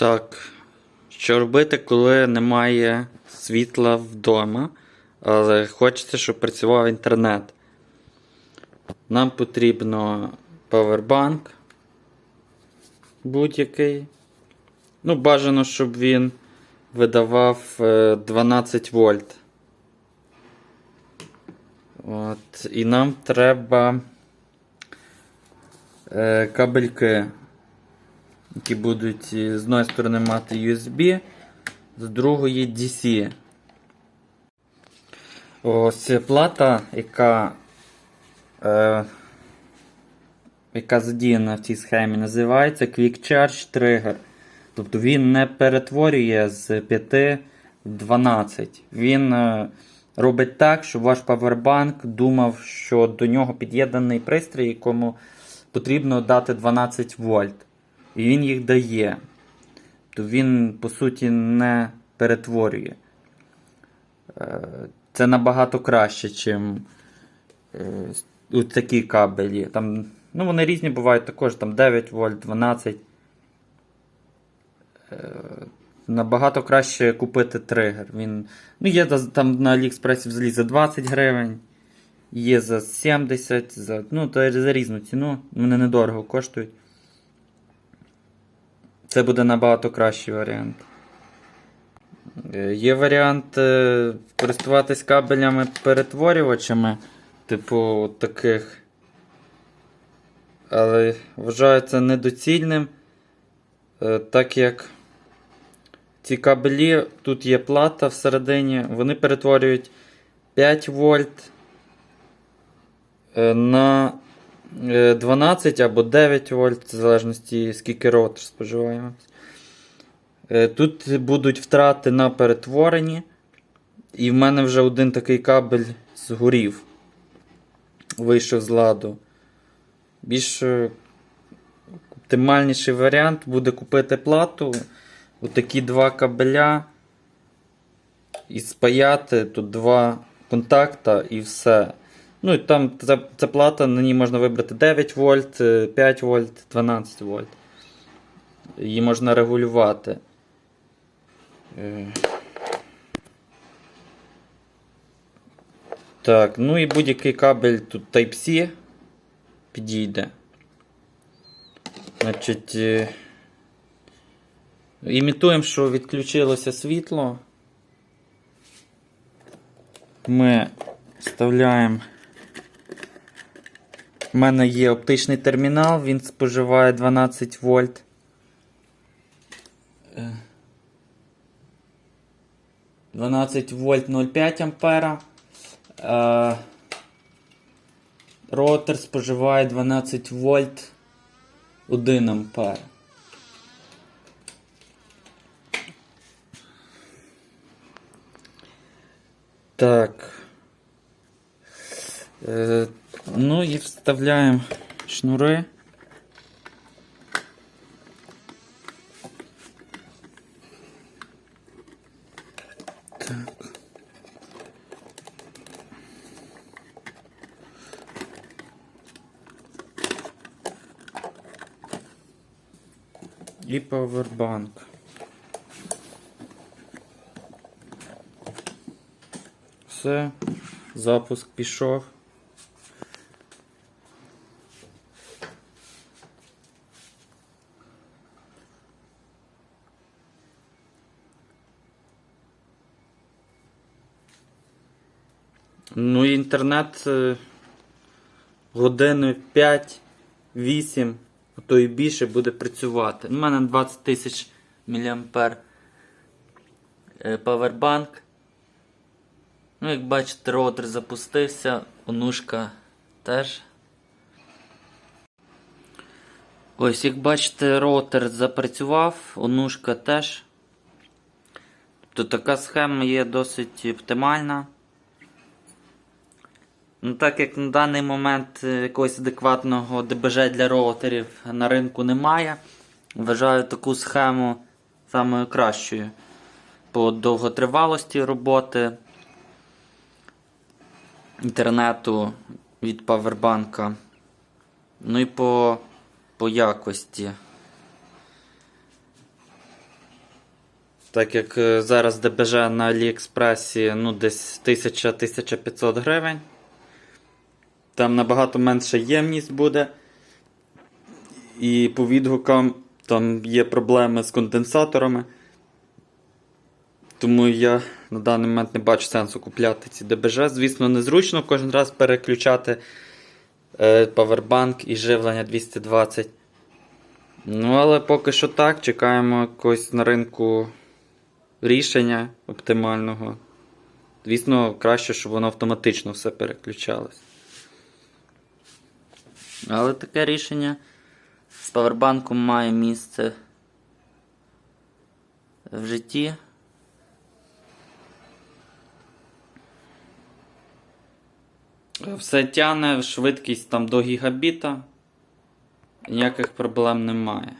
Так. Що робити, коли немає світла вдома, але хочеться, щоб працював інтернет? Нам потрібно павербанк будь-який. Ну, бажано, щоб він видавав е, 12 вольт. От. І нам треба е, кабельки, які будуть е, з одної сторони мати USB, з другої DC. Ось плата, яка, е, яка задіяна в цій схемі, називається Quick Charge Trigger. Тобто він не перетворює з 5 в 12. Він е, робить так, щоб ваш павербанк думав, що до нього під'єднаний пристрій, якому потрібно дати 12 вольт. І він їх дає. То він, по суті, не перетворює. Е, Це набагато краще, ніж такі кабелі. Там, ну, вони різні бувають також, там 9 вольт, 12. Е, Набагато краще купити тригер. Він, ну, є там на Аліекспресі взагалі за 20 гривень, є за 70, за, ну, то за різну ціну. Вони недорого коштують. Це буде набагато кращий варіант. Е, Є варіант е, користуватись кабелями перетворювачами, типу таких. Але вважаю це недоцільним, е, так як ці кабелі, тут є плата всередині, вони перетворюють 5 вольт на 12 або 9 вольт, в залежності скільки ротор споживаємо. Е, Тут будуть втрати на перетворенні. І в мене вже один такий кабель згорів. Вийшов з ладу. Більш е, оптимальніший варіант буде купити плату. Отакі два кабеля. І спаяти тут два контакта і все. Ну і там ця, плата, на ній можна вибрати 9 вольт, е, 5 вольт, 12 вольт. Її можна регулювати. Е. Так, ну і будь-який кабель тут Type-C підійде. Значить, е, імітуємо, що відключилося світло. Ми вставляємо. У мене є оптичний термінал, він споживає 12 вольт. Е. 12 вольт 0,5 ампера. Е, Роутер споживає 12 вольт 1 ампер. Так. Е, ну і вставляємо шнури. Так. Павербанк. Все, запуск пішов. Ну, інтернет е, години 5-8, а то і більше буде працювати. У мене 20 тисяч мА павербанк. Ну, як бачите, роутер запустився, онушка теж. Ось, як бачите, роутер запрацював, онушка теж. Тобто така схема є досить оптимальна. Ну, так як на даний момент е, якогось адекватного ДБЖ для роутерів на ринку немає, вважаю таку схему самою кращою по довготривалості роботи інтернету від павербанка. Ну і по, по якості. Так як е, зараз ДБЖ на Аліекспресі ну, десь 1000-1500 гривень. Там набагато менша ємність буде. І по відгукам там є проблеми з конденсаторами. Тому я на даний момент не бачу сенсу купляти ці ДБЖ. Звісно, незручно кожен раз переключати е, павербанк і живлення 220. Ну, але поки що так, чекаємо якогось на ринку рішення оптимального. Звісно, краще, щоб воно автоматично все переключалось. Але таке рішення з павербанком має місце в житті. Все тяне, швидкість там до гігабіта. Ніяких проблем немає.